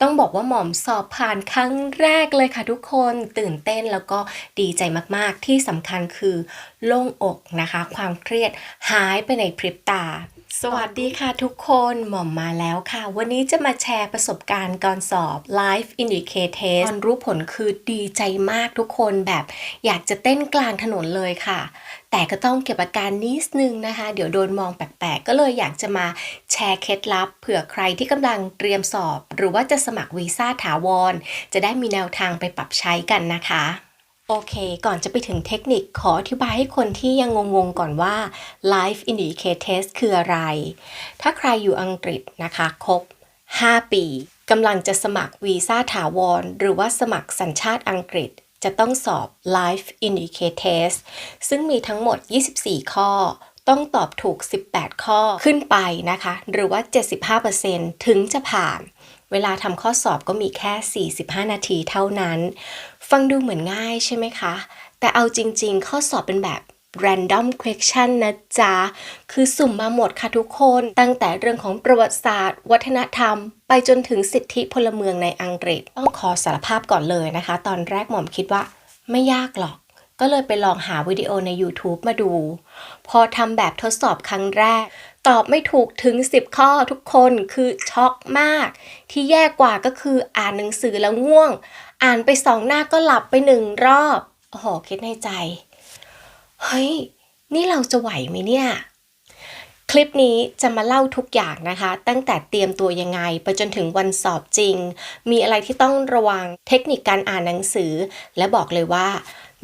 ต้องบอกว่าหม่อมสอบผ่านครั้งแรกเลยค่ะทุกคนตื่นเต้นแล้วก็ดีใจมากๆที่สำคัญคือโล่งอกนะคะ ความเครียดหายไปในพริบตา สวัสดีค่ะทุกคนหม่อมมาแล้วค่ะ วันนี้จะมาแชร์ประสบการณ์ก่อนสอบ Life Indicate Test ตอนรู้ผลคือดีใจมากทุกคนแบบอยากจะเต้นกลางถนนเลยค่ะ แต่ก็ต้องเก็บอาการนิดนึงนะคะ เดี๋ยวโดนมองแปลกๆ ก็เลยอยากจะมาแชร์เคล็ดลับ เผื่อใครที่กำลังเตรียมสอบ หรือว่าจะสมัครวีซ่าถาวร จะได้มีแนวทางไปปรับใช้กันนะคะ โอเค ก่อนจะไปถึงเทคนิคขออธิบายให้คนที่ยังงงๆก่อนว่า Life Indicate Test คืออะไร ถ้าใครอยู่อังกฤษนะคะครบ 5 ปีกำลังจะสมัครวีซ่าถาวร หรือว่าสมัครสัญชาติอังกฤษ จะต้องสอบ Life Indicate Test ซึ่งมีทั้งหมด 24 ข้อ ต้องตอบถูก 18 ข้อขึ้นไปนะคะ หรือว่า 75%ถึงจะผ่าน เวลาทำข้อสอบก็มีแค่ 45 นาทีเท่านั้น ฟังดูเหมือนง่ายใช่ไหมคะ แต่เอาจริงๆ ข้อสอบเป็นแบบ random question นะจ๊ะ คือสุ่มมาหมดค่ะทุกคน ตั้งแต่เรื่องของประวัติศาสตร์ วัฒนธรรม ไปจนถึงสิทธิพลเมืองในอังกฤษ ต้องขอสารภาพก่อนเลยนะคะ ตอนแรกหม่อมคิดว่าไม่ยากหรอก ก็เลยไปลองหาวิดีโอใน YouTube มาดู พอทำแบบทดสอบครั้งแรก ตอบไม่ถูกถึง 10 ข้อทุกคนคือช็อกมาก ที่แย่กว่าก็คืออ่านหนังสือแล้วง่วง อ่านไปสองหน้าก็หลับไปหนึ่งรอบโอ้โหคิดในใจ เฮ้ย นี่เราจะไหวไหมเนี่ย คลิปนี้จะมาเล่าทุกอย่างนะคะ ตั้งแต่เตรียมตัวยังไง ไปจนถึงวันสอบจริง มีอะไรที่ต้องระวังเทคนิคการอ่านหนังสือ และบอกเลยว่า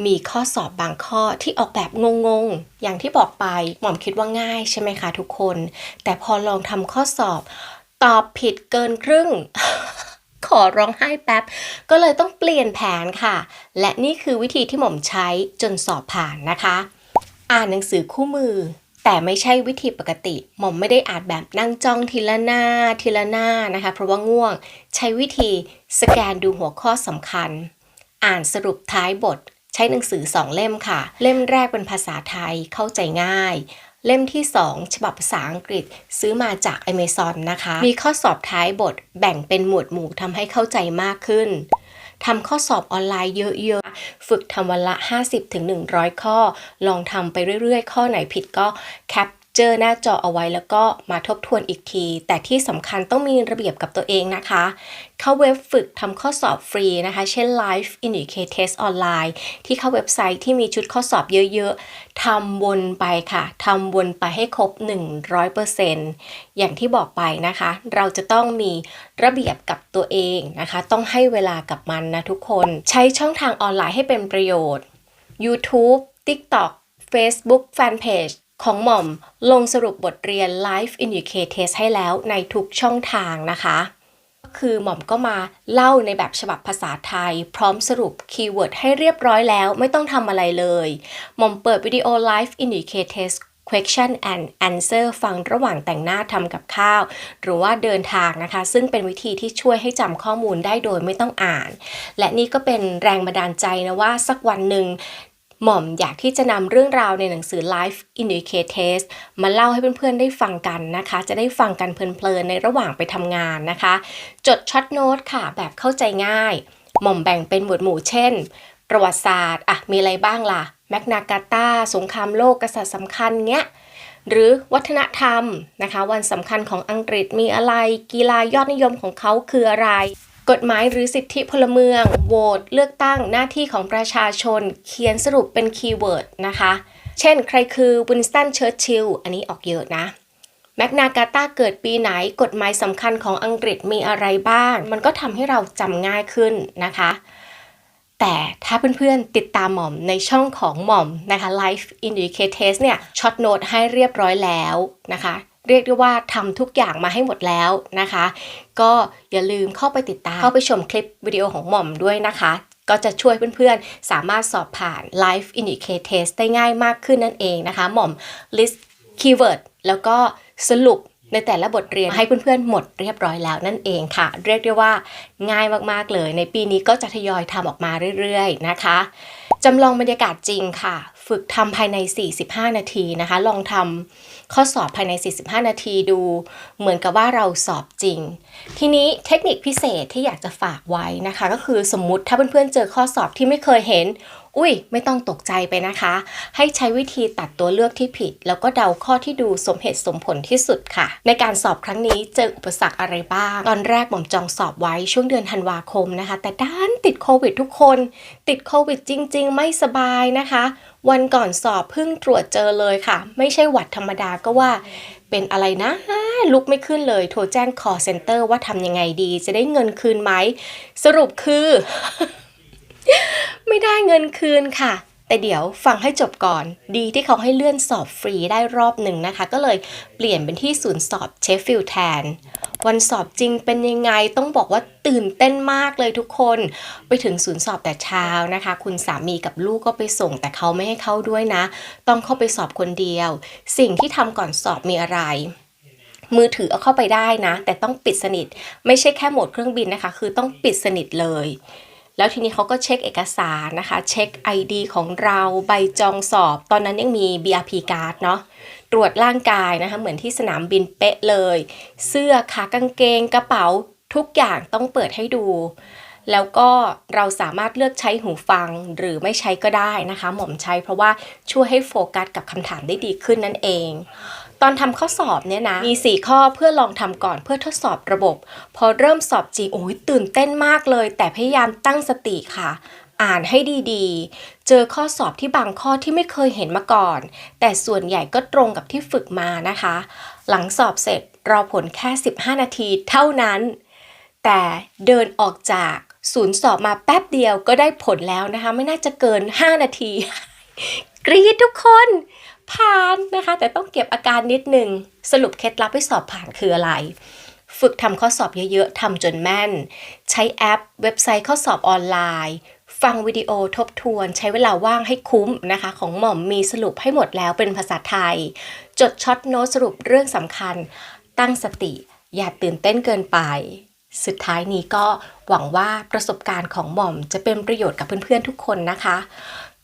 มีข้อสอบบางข้อที่ออกแบบงงๆ อย่างที่บอกไปหม่อมคิดว่าง่ายใช่ไหมคะทุกคน แต่พอลองทำข้อสอบ ตอบผิดเกินครึ่ง ขอร้องไห้แป๊บ ก็เลยต้องเปลี่ยนแผนค่ะ และนี่คือวิธีที่หม่อมใช้จนสอบผ่านนะคะ อ่านหนังสือคู่มือ แต่ไม่ใช่วิธีปกติ หม่อมไม่ได้อ่านแบบนั่งจ้องทีละหน้าทีละหน้านะคะ เพราะว่าง่วง ใช้วิธีสแกนดูหัวข้อสำคัญ อ่านสรุปท้ายบท ใช้หนังสือสองเล่มค่ะ เล่มแรกเป็นภาษาไทยเข้าใจง่าย เล่มที่ 2 ฉบับภาษาอังกฤษซื้อมาจาก Amazon นะคะ มีข้อสอบท้ายบทแบ่งเป็นหมวดหมู่ทำให้เข้าใจมากขึ้นทำข้อสอบออนไลน์เยอะๆ ฝึกทำวันละ 50-100 ข้อ ลองทำไปเรื่อยๆ ข้อไหนผิดก็แคป เจอหน้าจอเอาไว้แล้วก็มาทบทวนอีกที แต่ที่สำคัญต้องมีระเบียบกับตัวเองนะคะ เข้าเว็บฝึกทำข้อสอบฟรีนะคะ เช่น Live Indicate Test ออนไลน์ที่เข้าเว็บไซต์ที่มีชุดข้อสอบเยอะๆทำวนไปค่ะทำวนไปให้ครบ 100%อย่างที่บอกไปนะคะ เราจะต้องมีระเบียบกับตัวเองนะคะ ต้องให้เวลากับมันนะทุกคน ใช้ช่องทางออนไลน์ให้เป็นประโยชน์ YouTube TikTok Facebook Fanpage ของหม่อมลงสรุปบทเรียน Life Indicate Test ให้แล้วในทุกช่องทางนะคะคือหม่อมก็มาเล่าในแบบฉบับภาษาไทย พร้อมสรุปคีย์เวิร์ดให้เรียบร้อยแล้วไม่ต้องทำอะไรเลย หม่อมเปิดวิดีโอ Life Indicate Test question and answer ฟังระหว่างแต่งหน้าทำกับข้าว หรือว่าเดินทางนะคะ ซึ่งเป็นวิธีที่ช่วยให้จำข้อมูลได้โดยไม่ต้องอ่าน และนี่ก็เป็นแรงบันดาลใจนะว่าสักวันหนึ่ง หม่อมอยากที่จะนำเรื่องราวในหนังสือ Life Indicate Test มาเล่าให้เพื่อนๆได้ฟังกันนะคะ จะได้ฟังกันเพลินๆในระหว่างไปทำงานนะคะ จดช็อตโน้ตค่ะ แบบเข้าใจง่าย หม่อมแบ่งเป็นหมวดหมู่เช่น ประวัติศาสตร์อะมีอะไรบ้างล่ะแมกนากาตาสงครามโลกกษัตริย์สำคัญเงี้ยหรือวัฒนธรรมนะคะ วันสำคัญของอังกฤษมีอะไร กีฬายอดนิยมของเขาคืออะไร กฎหมายหรือสิทธิพลเมือง โหวต เลือกตั้ง หน้าที่ของประชาชน เขียนสรุปเป็นคีย์เวิร์ดนะคะ เช่น ใครคือวินสตันเชิร์ชิลอันนี้ออกเยอะนะแมกนากาตาเกิดปีไหน กฎหมายสำคัญของอังกฤษมีอะไรบ้าง มันก็ทำให้เราจำง่ายขึ้นนะคะ แต่ถ้าเพื่อนๆ ติดตามหม่อมในช่องของหม่อมนะคะ Life Indicate Test เนี่ยช็อตโน้ตให้เรียบร้อยแล้วนะคะ เรียกได้ว่าทำทุกอย่างมาให้หมดแล้วนะคะ ก็อย่าลืมเข้าไปติดตาม เข้าไปชมคลิปวิดีโอของหม่อมด้วยนะคะ ก็จะช่วยเพื่อนๆ สามารถสอบผ่าน Life Indicate Test ได้ง่ายมากขึ้นนั่นเองนะคะ หม่อม list keyword แล้วก็สรุปในแต่ละบทเรียนให้เพื่อนๆ หมดเรียบร้อยแล้วนั่นเองค่ะ เรียกได้ว่าง่ายมากๆเลย ในปีนี้ก็จะทยอยทำออกมาเรื่อยๆนะคะจำลองบรรยากาศจริงค่ะ ฝึกทำภายใน 45 นาทีนะคะ ลองทำข้อสอบภายใน 45 นาทีดู เหมือนกับว่าเราสอบจริง ทีนี้เทคนิคพิเศษที่อยากจะฝากไว้นะคะ ก็คือสมมุติถ้าเพื่อนๆเจอข้อสอบที่ไม่เคยเห็น อุ้ย ไม่ต้องตกใจไปนะคะ ให้ใช้วิธีตัดตัวเลือกที่ผิด แล้วก็เดาข้อที่ดูสมเหตุสมผลที่สุดค่ะ ในการสอบครั้งนี้เจออุปสรรคอะไรบ้าง ตอนแรกหม่อมจองสอบไว้ช่วงเดือนธันวาคมนะคะ แต่ด้านติดโควิดทุกคน ติดโควิดจริง ๆ ไม่สบายนะคะ วันก่อนสอบเพิ่งตรวจเจอเลยค่ะ ไม่ใช่หวัดธรรมดาก็ว่า เป็นอะไรนะลุกไม่ขึ้นเลย โทรแจ้งคอเซ็นเตอร์ว่าทำยังไงดี จะได้เงินคืนไหม สรุปคือ ไม่ได้เงินคืนค่ะ แต่เดี๋ยวฟังให้จบก่อน ดีที่เขาให้เลื่อนสอบฟรีได้รอบหนึ่งนะคะ ก็เลยเปลี่ยนเป็นที่ศูนย์สอบเชฟฟิลด์แทน วันสอบจริงเป็นยังไงต้องบอกว่าตื่นเต้นมากเลยทุกคน ไปถึงศูนย์สอบแต่เช้านะคะ คุณสามีกับลูกก็ไปส่งแต่เขาไม่ให้เข้าด้วยนะ ต้องเข้าไปสอบคนเดียว สิ่งที่ทำก่อนสอบมีอะไรมือถือเอาเข้าไปได้นะ แต่ต้องปิดสนิท ไม่ใช่แค่โหมดเครื่องบินนะคะ คือต้องปิดสนิทเลย แล้วทีนี้เขาก็เช็คเอกสารนะคะ เช็ค ID ของเราใบจองสอบ ตอนนั้นยังมี BRP card เนาะตรวจร่างกายนะคะ เหมือนที่สนามบินเป๊ะเลย เสื้อขากางเกงกระเป๋าทุกอย่างต้องเปิดให้ดู แล้วก็เราสามารถเลือกใช้หูฟังหรือไม่ใช้ก็ได้นะคะ หม่อมใช้เพราะว่าช่วยให้โฟกัสกับคำถามได้ดีขึ้นนั่นเอง ตอนทำข้อสอบเนี่ยนะ มี 4 ข้อเพื่อลองทำก่อนเพื่อทดสอบระบบ พอเริ่มสอบจริงโอ้ยตื่นเต้นมากเลย แต่พยายามตั้งสติค่ะ อ่านให้ดีๆ เจอข้อสอบที่บางข้อที่ไม่เคยเห็นมาก่อน แต่ส่วนใหญ่ก็ตรงกับที่ฝึกมานะคะ หลังสอบเสร็จรอผลแค่ 15 นาทีเท่านั้น แต่เดินออกจากศูนย์สอบมาแป๊บเดียวก็ได้ผลแล้วนะคะ ไม่น่าจะเกิน 5 นาที กรี๊ดทุกคน ผ่านนะคะ แต่ต้องเก็บอาการนิดนึงสรุปเคล็ดลับให้สอบผ่านคืออะไร ฝึกทำข้อสอบเยอะๆทำจนแม่น ใช้แอป เว็บไซต์ข้อสอบออนไลน์ฟังวิดีโอทบทวนใช้เวลาว่างให้คุ้มนะคะ ของหม่อมมีสรุปให้หมดแล้วเป็นภาษาไทย จดช็อตโน้ตสรุปเรื่องสำคัญ ตั้งสติ อย่าตื่นเต้นเกินไป สุดท้ายนี้ก็หวังว่าประสบการณ์ของหม่อมจะเป็นประโยชน์กับเพื่อนๆทุกคนนะคะ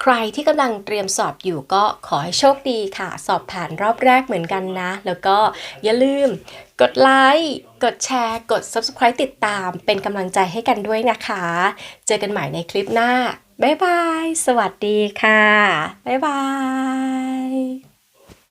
ใครที่กำลังเตรียมสอบอยู่ก็ขอให้โชคดีค่ะ สอบผ่านรอบแรกเหมือนกันนะ แล้วก็อย่าลืมกดไลค์กดแชร์ กด Subscribe ติดตาม เป็นกำลังใจให้กันด้วยนะคะ เจอกันใหม่ในคลิปหน้า บ๊ายบาย สวัสดีค่ะ บ๊ายบาย